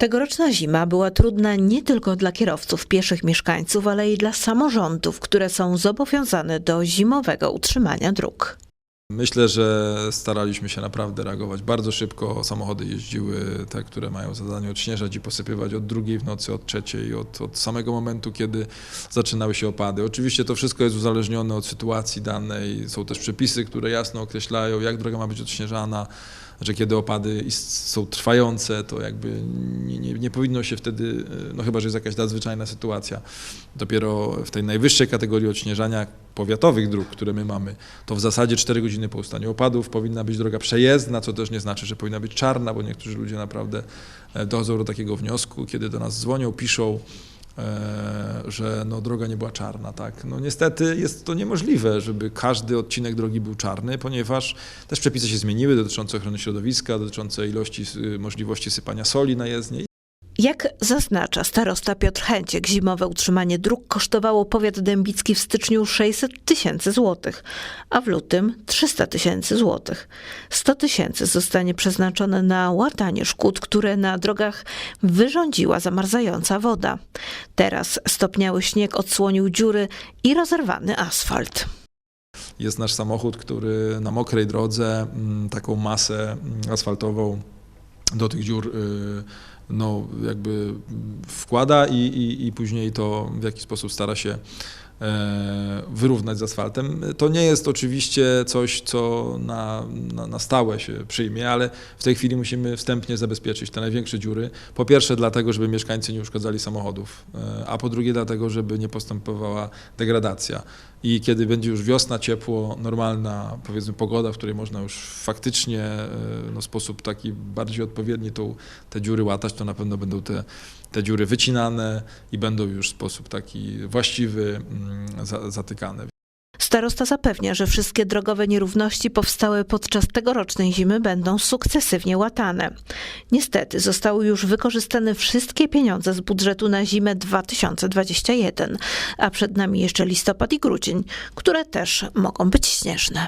Tegoroczna zima była trudna nie tylko dla kierowców, pieszych mieszkańców, ale i dla samorządów, które są zobowiązane do zimowego utrzymania dróg. Myślę, że staraliśmy się naprawdę reagować bardzo szybko. Samochody jeździły te, które mają zadanie odśnieżać i posypywać od drugiej w nocy, od trzeciej, od, od samego momentu, kiedy zaczynały się opady. Oczywiście to wszystko jest uzależnione od sytuacji danej. Są też przepisy, które jasno określają, jak droga ma być odśnieżana, że kiedy opady są trwające, to jakby nie, nie, nie powinno się wtedy, no chyba, że jest jakaś nadzwyczajna sytuacja, dopiero w tej najwyższej kategorii odśnieżania powiatowych dróg, które my mamy, to w zasadzie 4 godziny po ustaniu opadów powinna być droga przejezdna, co też nie znaczy, że powinna być czarna, bo niektórzy ludzie naprawdę e, dochodzą do takiego wniosku, kiedy do nas dzwonią, piszą, e, że no, droga nie była czarna. Tak? No, niestety jest to niemożliwe, żeby każdy odcinek drogi był czarny, ponieważ też przepisy się zmieniły dotyczące ochrony środowiska, dotyczące ilości, możliwości sypania soli na jezdnię. Jak zaznacza starosta Piotr Chęciek, zimowe utrzymanie dróg kosztowało powiat dębicki w styczniu 600 tysięcy złotych, a w lutym 300 tysięcy złotych. 100 tysięcy zostanie przeznaczone na łatanie szkód, które na drogach wyrządziła zamarzająca woda. Teraz stopniały śnieg odsłonił dziury i rozerwany asfalt. Jest nasz samochód, który na mokrej drodze mm, taką masę mm, asfaltową do tych dziur y, no, jakby wkłada i, i, i później to w jakiś sposób stara się wyrównać z asfaltem. To nie jest oczywiście coś, co na, na, na stałe się przyjmie, ale w tej chwili musimy wstępnie zabezpieczyć te największe dziury. Po pierwsze dlatego, żeby mieszkańcy nie uszkadzali samochodów, e, a po drugie dlatego, żeby nie postępowała degradacja. I kiedy będzie już wiosna, ciepło, normalna, powiedzmy, pogoda, w której można już faktycznie e, no, w sposób taki bardziej odpowiedni tą, te dziury łatać, to na pewno będą te, te dziury wycinane i będą już w sposób taki właściwy mm, za, zatykane. Starosta zapewnia, że wszystkie drogowe nierówności powstałe podczas tegorocznej zimy będą sukcesywnie łatane. Niestety zostały już wykorzystane wszystkie pieniądze z budżetu na zimę 2021, a przed nami jeszcze listopad i grudzień, które też mogą być śnieżne.